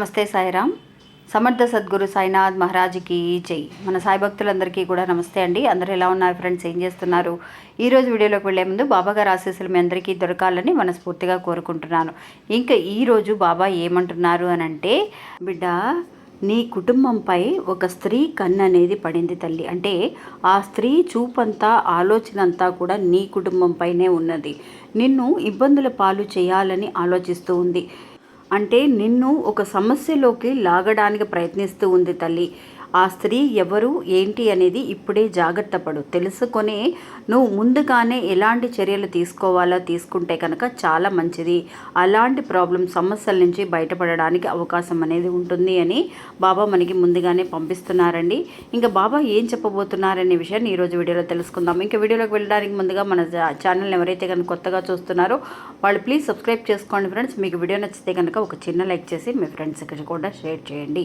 నమస్తే సాయిరామ్. సమర్థ సద్గురు సాయినాథ్ మహారాజ్కి జై. మన సాయి భక్తులందరికీ కూడా నమస్తే అండి. అందరూ ఎలా ఉన్నారు ఫ్రెండ్స్? ఏం చేస్తున్నారు? ఈరోజు వీడియోలోకి వెళ్ళే ముందు బాబా గారు ఆశీస్సులు మీ అందరికీ దొరకాలని మనస్ఫూర్తిగా కోరుకుంటున్నాను. ఇంకా ఈరోజు బాబా ఏమంటున్నారు అని అంటే బిడ్డ నీ కుటుంబంపై ఒక స్త్రీ కన్ను అనేది పడింది తల్లి. అంటే ఆ స్త్రీ చూపంతా ఆలోచన అంతా కూడా నీ కుటుంబంపైనే ఉన్నది. నిన్ను ఇబ్బందుల పాలు చేయాలని ఆలోచిస్తూ ఉంది. అంటే నిన్ను ఒక సమస్యలోకి లాగడానికి ప్రయత్నిస్తూ ఉంది తల్లి. ఆ స్త్రీ ఎవరు ఏంటి అనేది ఇప్పుడే జాగ్రత్త పడు. తెలుసుకొని నువ్వు ముందుగానే ఎలాంటి చర్యలు తీసుకోవాలో తీసుకుంటే కనుక చాలా మంచిది. అలాంటి ప్రాబ్లం సమస్యల నుంచి బయటపడడానికి అవకాశం అనేది ఉంటుంది అని బాబా మనకి ముందుగానే పంపిస్తున్నారండి. ఇంకా బాబా ఏం చెప్పబోతున్నారనే విషయాన్ని ఈరోజు వీడియోలో తెలుసుకుందాం. ఇంకా వీడియోలోకి వెళ్ళడానికి ముందుగా మన ఛానల్ని ఎవరైతే కనుక కొత్తగా చూస్తున్నారో వాళ్ళు ప్లీజ్ సబ్స్క్రైబ్ చేసుకోండి ఫ్రెండ్స్. మీకు వీడియో నచ్చితే కనుక ఒక చిన్న లైక్ చేసి మీ ఫ్రెండ్స్కి కూడా షేర్ చేయండి.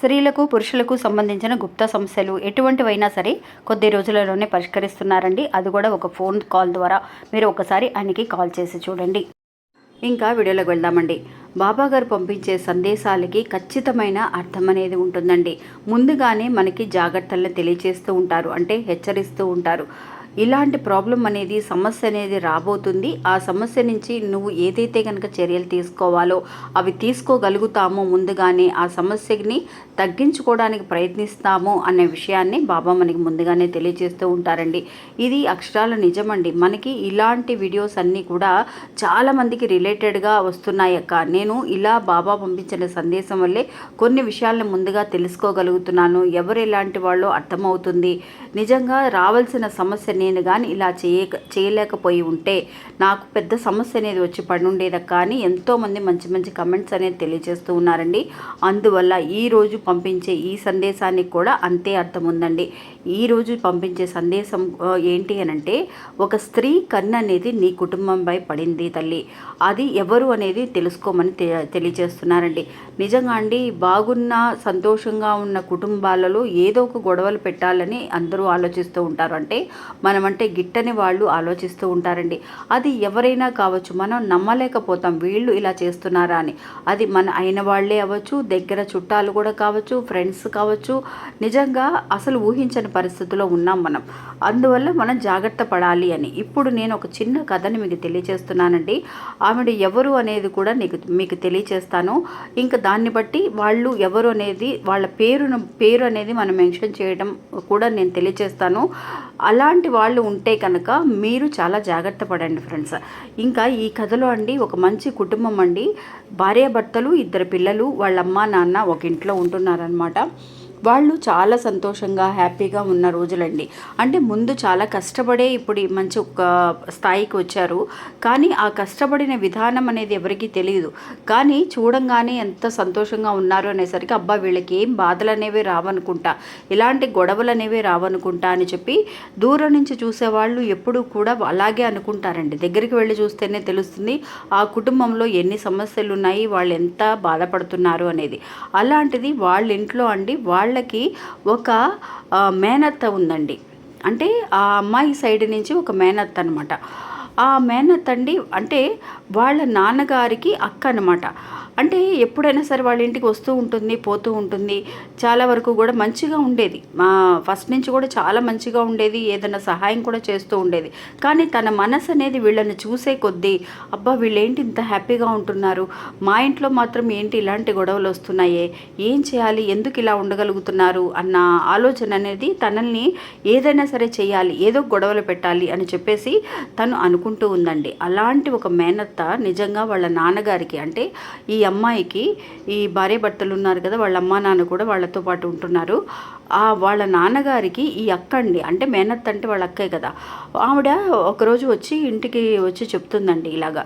స్త్రీలకు పురుషులకు సంబంధించిన గుప్త సమస్యలు ఎటువంటివైనా సరే కొద్ది రోజులలోనే పరిష్కరిస్తున్నారండి. అది కూడా ఒక ఫోన్ కాల్ ద్వారా. మీరు ఒకసారి ఆయనకి కాల్ చేసి చూడండి. ఇంకా వీడియోలోకి వెళ్దామండి. బాబా గారు పంపించే సందేశాలకి ఖచ్చితమైన అర్థం అనేది ఉంటుందండి. ముందుగానే మనకి జాగ్రత్తలను తెలియజేస్తూ ఉంటారు. అంటే హెచ్చరిస్తూ ఉంటారు. ఇలాంటి ప్రాబ్లం అనేది సమస్య అనేది రాబోతుంది. ఆ సమస్య నుంచి నువ్వు ఏదైతే కనుక చర్యలు తీసుకోవాలో అవి తీసుకోగలుగుతామో. ముందుగానే ఆ సమస్యని తగ్గించుకోవడానికి ప్రయత్నిస్తాము అనే విషయాన్ని బాబా మనకి ముందుగానే తెలియజేస్తూ ఉంటారండి. ఇది అక్షరాల నిజమండి. మనకి ఇలాంటి వీడియోస్ అన్నీ కూడా చాలామందికి రిలేటెడ్గా వస్తున్నాయి అక్క. నేను ఇలా బాబా పంపించిన సందేశం వల్లే కొన్ని విషయాలను ముందుగా తెలుసుకోగలుగుతున్నాను. ఎవరు ఎలాంటి వాళ్ళో అర్థమవుతుంది. నిజంగా రావాల్సిన సమస్యని నేను కానీ ఇలా చేయ చేయలేకపోయి ఉంటే నాకు పెద్ద సమస్య అనేది వచ్చి పడి ఉండేది కానీ ఎంతోమంది మంచి మంచి కమెంట్స్ అనేది తెలియజేస్తూ ఉన్నారండి. అందువల్ల ఈరోజు పంపించే ఈ సందేశానికి కూడా అంతే అర్థం ఉందండి. ఈరోజు పంపించే సందేశం ఏంటి అని అంటే ఒక స్త్రీ కన్ను అనేది నీ కుటుంబంపై పడింది తల్లి. అది ఎవరు అనేది తెలుసుకోమని తె తెలియజేస్తున్నారండి. నిజంగా అండి బాగున్న సంతోషంగా ఉన్న కుటుంబాలలో ఏదో ఒక గొడవలు పెట్టాలని అందరూ ఆలోచిస్తూ ఉంటారు. అంటే మనమంటే గిట్టని వాళ్ళు ఆలోచిస్తూ ఉంటారండి. అది ఎవరైనా కావచ్చు మనం నమ్మలేకపోతాం వీళ్ళు ఇలా చేస్తున్నారా అని. అది మన అయిన వాళ్ళే అవ్వచ్చు దగ్గర చుట్టాలు కూడా కావచ్చు ఫ్రెండ్స్ కావచ్చు నిజంగా అసలు ఊహించని పరిస్థితిలో ఉన్నాం మనం. అందువల్ల మనం జాగ్రత్త పడాలి అని. ఇప్పుడు నేను ఒక చిన్న కథని మీకు తెలియజేస్తున్నానండి ఆవిడ ఎవరు అనేది కూడా నీకు మీకు తెలియజేస్తాను ఇంకా దాన్ని బట్టి వాళ్ళు ఎవరు అనేది వాళ్ళ పేరును పేరు అనేది మనం మెన్షన్ చేయడం కూడా నేను తెలియజేస్తాను అలాంటి వాళ్ళు ఉంటే కనుక మీరు చాలా జాగ్రత్త పడండి ఫ్రెండ్స్. ఇంకా ఈ కథలో అండి ఒక మంచి కుటుంబం అండి. భార్యాభర్తలు ఇద్దరు పిల్లలు వాళ్ళ అమ్మ నాన్న ఒక ఇంట్లో ఉంటున్నారనమాట వాళ్ళు చాలా సంతోషంగా హ్యాపీగా ఉన్న రోజులండి. అంటే ముందు చాలా కష్టపడే ఇప్పుడు మంచి ఒక స్థాయికి వచ్చారు. కానీ ఆ కష్టపడిన విధానం అనేది ఎవరికీ తెలియదు కానీ చూడంగానే ఎంత సంతోషంగా ఉన్నారు అనేసరికి అబ్బా వీళ్ళకి ఏం బాధలు అనేవి రావనుకుంటా ఇలాంటి గొడవలు అనేవి రావనుకుంటా అని చెప్పి దూరం నుంచి చూసేవాళ్ళు ఎప్పుడూ కూడా అలాగే అనుకుంటారండి. దగ్గరికి వెళ్ళి చూస్తేనే తెలుస్తుంది ఆ కుటుంబంలో ఎన్ని సమస్యలు ఉన్నాయి వాళ్ళు ఎంత బాధపడుతున్నారు అనేది. అలాంటిది వాళ్ళ ఇంట్లో అండి వాళ్ళ వాళ్ళకి ఒక మేనత్త ఉందండి. అంటే ఆ అమ్మాయి సైడ్ నుంచి ఒక మేనత్త అనమాట ఆ మేనత్త అండి అంటే వాళ్ళ నాన్నగారికి అక్క అనమాట అంటే ఎప్పుడైనా సరే వాళ్ళ ఇంటికి వస్తూ ఉంటుంది పోతూ ఉంటుంది. చాలా వరకు కూడా మంచిగా ఉండేది. మా ఫస్ట్ నుంచి కూడా చాలా మంచిగా ఉండేది. ఏదైనా సహాయం కూడా చేస్తూ ఉండేది. కానీ తన మనసు అనేది వీళ్ళని చూసే కొద్దీ అబ్బా వీళ్ళేంటి ఇంత హ్యాపీగా ఉంటున్నారు? మా ఇంట్లో మాత్రం ఏంటి ఇలాంటి గొడవలు వస్తున్నాయే? ఏం చేయాలి? ఎందుకు ఇలా ఉండగలుగుతున్నారు? అన్న ఆలోచన అనేది తనల్ని ఏదైనా సరే చేయాలి. ఏదో గొడవలు పెట్టాలి అని చెప్పేసి తను అనుకుంటూ ఉందండి. అలాంటి ఒక మేనత్త నిజంగా వాళ్ళ నాన్నగారికి అంటే ఈ అమ్మాయికి ఈ భార్య భర్తలు ఉన్నారు కదా వాళ్ళ అమ్మా నాన్న కూడా వాళ్ళతో పాటు ఉంటున్నారు. ఆ వాళ్ళ నాన్నగారికి ఈ అక్క అండి అంటే మేనత్ అంటే వాళ్ళ అక్కే కదా. ఆవిడ ఒకరోజు వచ్చి ఇంటికి వచ్చి చెప్తుందండి ఇలాగా.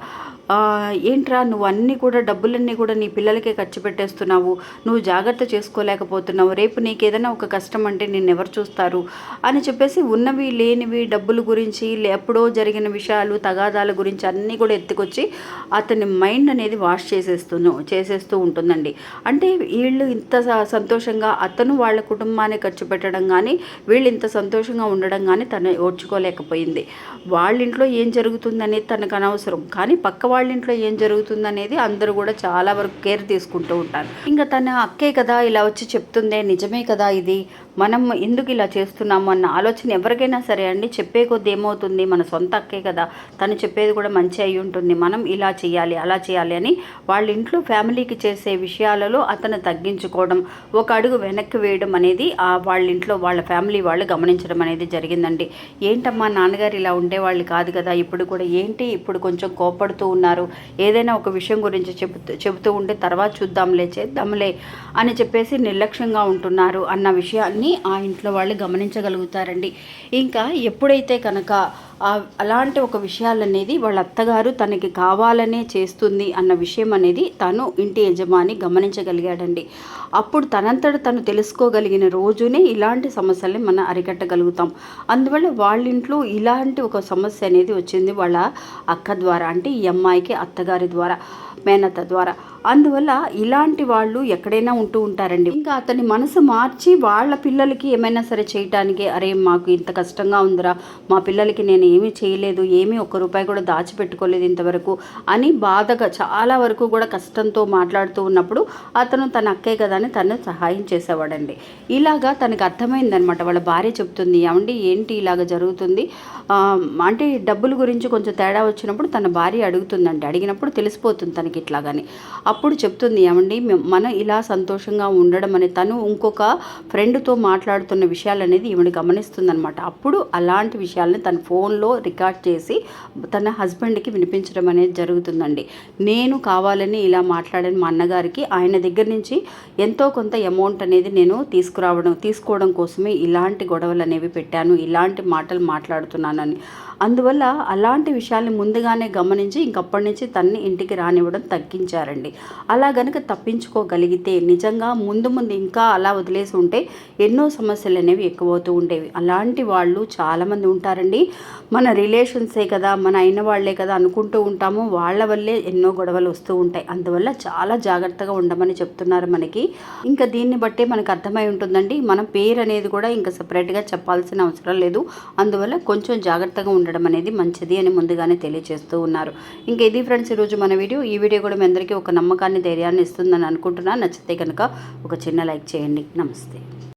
ఏంట్రా నువ్వు అన్నీ కూడా డబ్బులన్నీ కూడా నీ పిల్లలకే ఖర్చు పెట్టేస్తున్నావు. నువ్వు జాగ్రత్త చేసుకోలేకపోతున్నావు. రేపు నీకు ఏదైనా ఒక కష్టం అంటే నేను ఎవరు చూస్తారు? అని చెప్పేసి ఉన్నవి లేనివి డబ్బుల గురించి లే- ఎప్పుడో జరిగిన విషయాలు తగాదాల గురించి అన్నీ కూడా ఎత్తుకొచ్చి అతని మైండ్ అనేది వాష్ చేసేస్తూను చేసేస్తూ ఉంటుందండి. అంటే వీళ్ళు ఇంత స- సంతోషంగా అతను వాళ్ళ కుటుంబాన్ని ఖర్చు పెట్టడం కానీ వీళ్ళు ఇంత సంతోషంగా ఉండడం కానీ తను ఓర్చుకోలేకపోయింది. వాళ్ళ ఇంట్లో ఏం జరుగుతుందనేది తనకు అనవసరం. కానీ పక్క వాళ్ళ ఇంట్లో ఏం జరుగుతుందనేది అందరూ కూడా చాలా వరకు కేర్ తీసుకుంటూ ఉంటారు. ఇంకా తన అక్కే కదా ఇలా వచ్చి చెప్తుందే నిజమే కదా ఇది మనం ఎందుకు ఇలా చేస్తున్నాము అన్న ఆలోచన ఎవరికైనా సరే అండి. చెప్పే కొద్ది ఏమవుతుంది? మన సొంత అక్కే కదా. తను చెప్పేది కూడా మంచి అయి ఉంటుంది. మనం ఇలా చేయాలి అలా చేయాలి అని వాళ్ళ ఇంట్లో ఫ్యామిలీకి చేసే విషయాలలో అతను తగ్గించుకోవడం ఒక అడుగు వెనక్కి వేయడం అనేది ఆ వాళ్ళ ఇంట్లో వాళ్ళ ఫ్యామిలీ వాళ్ళు గమనించడం అనేది జరిగిందండి. ఏంటమ్మా నాన్నగారు ఇలా ఉండేవాళ్ళు కాదు కదా. ఇప్పుడు కూడా ఏంటి? ఇప్పుడు కొంచెం కోపడుతూ ఉన్నారు. ఏదైనా ఒక విషయం గురించి చెబుతూ చెబుతూ ఉంటే తర్వాత చూద్దాంలే చేద్దాంలే అని చెప్పేసి నిర్లక్ష్యంగా ఉంటున్నారు అన్న విషయాన్ని ఆ ఇంట్లో వాళ్ళు గమనించగలుగుతారండి. ఇంకా ఎప్పుడైతే కనుక అలాంటి ఒక విషయాలనేది వాళ్ళ అత్తగారు తనకి కావాలనే చేస్తుంది అన్న విషయం అనేది తను ఇంటి యజమాని గమనించగలిగాడండి. అప్పుడు తనంతట తను తెలుసుకోగలిగిన రోజునే ఇలాంటి సమస్యల్ని మనం అరికట్టగలుగుతాం. అందువల్ల వాళ్ళ ఇంట్లో ఇలాంటి ఒక సమస్య అనేది వచ్చింది వాళ్ళ అక్క ద్వారా అంటే ఈ అమ్మాయికి అత్తగారి ద్వారా మేనత్త ద్వారా. అందువల్ల ఇలాంటి వాళ్ళు ఎక్కడైనా ఉంటూ ఉంటారండి. ఇంకా అతని మనసు మార్చి వాళ్ళ పిల్లలకి ఏమైనా సరే చేయటానికి అరే మాకు ఇంత కష్టంగా ఉందిరా మా పిల్లలకి నేను ఏమీ చేయలేదు ఏమీ ఒక్క రూపాయి కూడా దాచిపెట్టుకోలేదు ఇంతవరకు అని బాధగా చాలా వరకు కూడా కష్టంతో మాట్లాడుతూ ఉన్నప్పుడు అతను తన అక్కే కదా అని తను సహాయం చేసేవాడండి. ఇలాగా తనకు అర్థమైందనమాట వాళ్ళ భార్య చెప్తుంది ఏమండి ఏంటి ఇలాగ జరుగుతుంది? అంటే డబ్బుల గురించి కొంచెం తేడా వచ్చినప్పుడు తన భార్య అడుగుతుందండి. అడిగినప్పుడు తెలిసిపోతుంది తనకి ఇట్లాగని. అప్పుడు చెప్తుంది ఏమండి మనం ఇలా సంతోషంగా ఉండడం అనే తను ఇంకొక ఫ్రెండ్తో మాట్లాడుతున్న విషయాలు అనేది ఈవిడ గమనిస్తుందనమాట అప్పుడు అలాంటి విషయాలని తన ఫోన్ ఫోన్లో రికార్డ్ చేసి తన హస్బెండ్కి వినిపించడం అనేది జరుగుతుందండి. నేను కావాలని ఇలా మాట్లాడాను మా అన్నగారికి ఆయన దగ్గర నుంచి ఎంతో కొంత అమౌంట్ అనేది నేను తీసుకురావడం తీసుకోవడం కోసమే ఇలాంటి గొడవలు అనేవి పెట్టాను ఇలాంటి మాటలు మాట్లాడుతున్నానని. అందువల్ల అలాంటి విషయాల్ని ముందుగానే గమనించి ఇంకప్పటి నుంచి తన్ని ఇంటికి రానివ్వడం తగ్గించారండి. అలా గనక తప్పించుకోగలిగితే నిజంగా ముందు ముందు ఇంకా అలా వదిలేసి ఉంటే ఎన్నో సమస్యలు అనేవి ఎక్కువవుతూ ఉండేవి. అలాంటి వాళ్ళు చాలామంది ఉంటారండి. మన రిలేషన్సే కదా మన అయిన వాళ్ళే కదా అనుకుంటూ ఉంటాము. వాళ్ళ వల్లే ఎన్నో గొడవలు వస్తూ ఉంటాయి. అందువల్ల చాలా జాగ్రత్తగా ఉండమని చెప్తున్నారు మనకి. ఇంకా దీన్ని బట్టే మనకు అర్థమై ఉంటుందండి. మన పేరు అనేది కూడా ఇంకా సపరేట్గా చెప్పాల్సిన అవసరం లేదు. అందువల్ల కొంచెం జాగ్రత్తగా ఉండడం అనేది మంచిది అని ముందుగానే తెలియజేస్తూ ఉన్నారు. ఇంకా ఇది ఫ్రెండ్స్ ఈరోజు మన వీడియో. ఈ వీడియో కూడా మీ అందరికీ ఒక నమ్మకాన్ని ధైర్యాన్ని ఇస్తుందని అనుకుంటున్నాను నచ్చితే కనుక ఒక చిన్న లైక్ చేయండి. నమస్తే.